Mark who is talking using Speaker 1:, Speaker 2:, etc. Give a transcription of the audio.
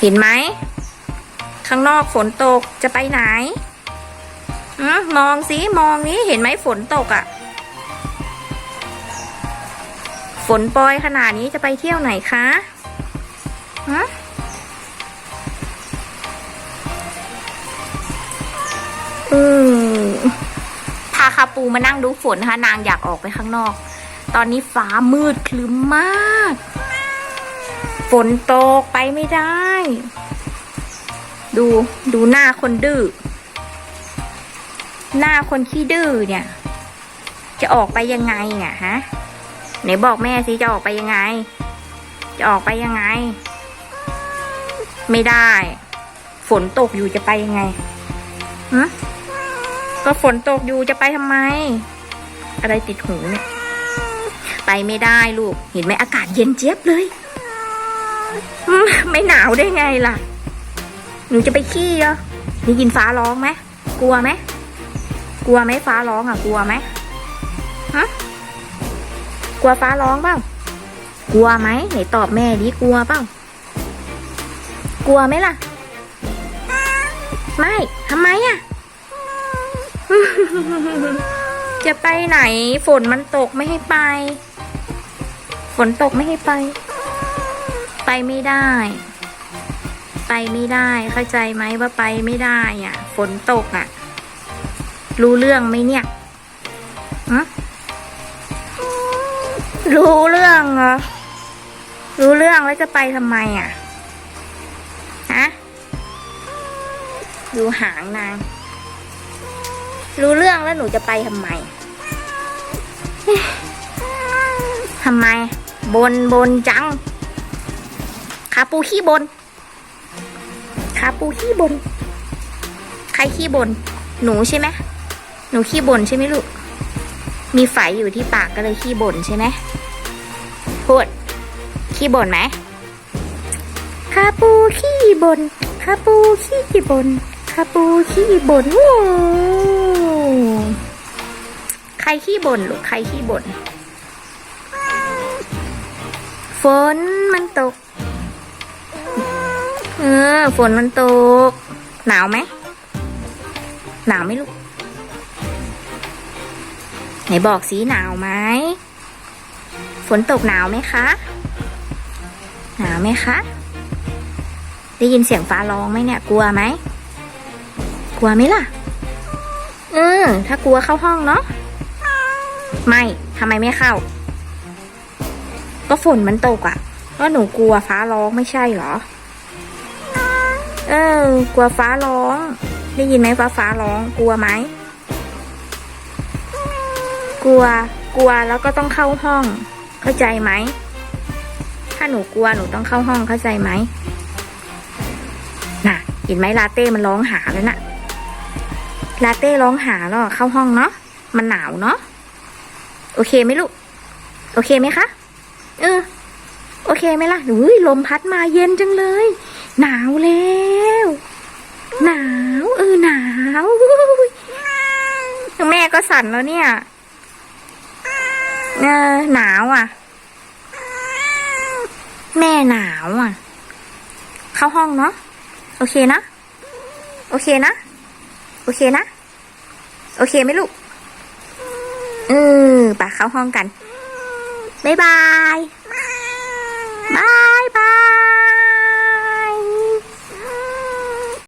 Speaker 1: เห็นไหม ข้างนอกฝนตกจะไปไหนอมองสิมองนี้เห็นไหมฝนตกอะ่ะ ฝนปลอยขนาดนี้จะไปเที่ยวไหนคะฮะอืมพาคาปูมานั่งดูฝนนะคะนางอยากออกไปข้างนอก ตอนนี้ฟ้ามืดคลึ้มมาก ฝนตกไปไม่ได้ ดูดูหน้าคนดื้อ หน้าคนขี้ดื้อเนี่ย จะออกไปยังไงเนี่ยฮะ ไหนบอกแม่สิจะออกไปยังไง จะออกไปยังไง ไม่ได้ ฝนตกอยู่จะไปยังไงฮะก็ฝนตกอยู่จะไปทำไม อะไรติดหูเนี่ย ไปไม่ได้ลูก เห็นไหมอากาศเย็นเจี๊ยบเลย ไม่หนาวได้ไงล่ะ หนูจะไปขี้เหรอได้ยินฟ้าร้องไหมกลัวไหมกลัวไหมฟ้าร้องอะ กลัวไหมฮะกลัวฟ้าร้องเปล่ากลัวไหมไหนตอบแม่ดิกลัวเปล่ากลัวไหมล่ะ ไม่ทำไมอะ จะไปไหน ฝนมันตกไม่ให้ไป ฝนตกไม่ให้ไป ไปไม่ได้ ไปไม่ได้เข้าใจไหมว่าไปไม่ได้อะ ฝนตกอะ รู้เรื่องไหมเนี่ยฮะรู้เรื่องเหรอ รู้เรื่องแล้วจะไปทำไมอะ ฮะ ดูหางนาง รู้เรื่องแล้วหนูจะไปทำไม ทำไม บนบนจัง ขาปูขี้บน ขาปูขี้บน ใครขี้บน หนูใช่ไหมหนูขี้บนใช่ไหมลูก มีไฝอยู่ที่ปากก็เลยขี้บ่นใช่ไหมพูด ขี้บ่นไหมคาปูขี้บ่นคาปูขี้บ่นคาปูขี้บ่นโว้ใครขี้บ่นลูกใครขี้บ่นฝนมันตก เออ ฝนมันตก หนาวไหม หนาวไหมลูก ไหนบอกสีหนาวไหม ฝนตกหนาวไหมคะ หนาวไหมคะ ได้ยินเสียงฟ้าร้องไหมเนี่ย กลัวไหม กลัวไหมล่ะ เออ ถ้ากลัวเข้าห้องเนาะ ไม่ทำไมไม่เข้า ก็ฝนมันตกอะ่ะก็หนูกลัวฟ้าร้องไม่ใช่เหรอ เออกลัวฟ้าร้อง ได้ยินไหมฟ้าฟ้าร้อง กลัวไหม กลัว กลัวแล้วก็ต้องเข้าห้อง เข้าใจไหม ถ้าหนูกลัวหนูต้องเข้าห้องเข้าใจไหม น่ะ เห็นไหมลาเต้มันร้องหาแล้วน่ะ ลาเต้ร้องหาแล้วอเข้าห้องเนาะ มันหนาวเนาะ โอเคไหมลูก โอเคไหมคะ เออ โอเคไหมล่ะอุ้ยลมพัดมาเย็นจังเลย หนาวแล้ว หนาว เออหนาว แม่ก็สั่นแล้วเนี่ยเออหนาวอะ แม่หนาวอะ เข้าห้องเนาะโอเคนะ โอเคนะ โอเคนะ โอเคไหมลูกเออไปเข้าห้องกัน บ๊ายบายบาย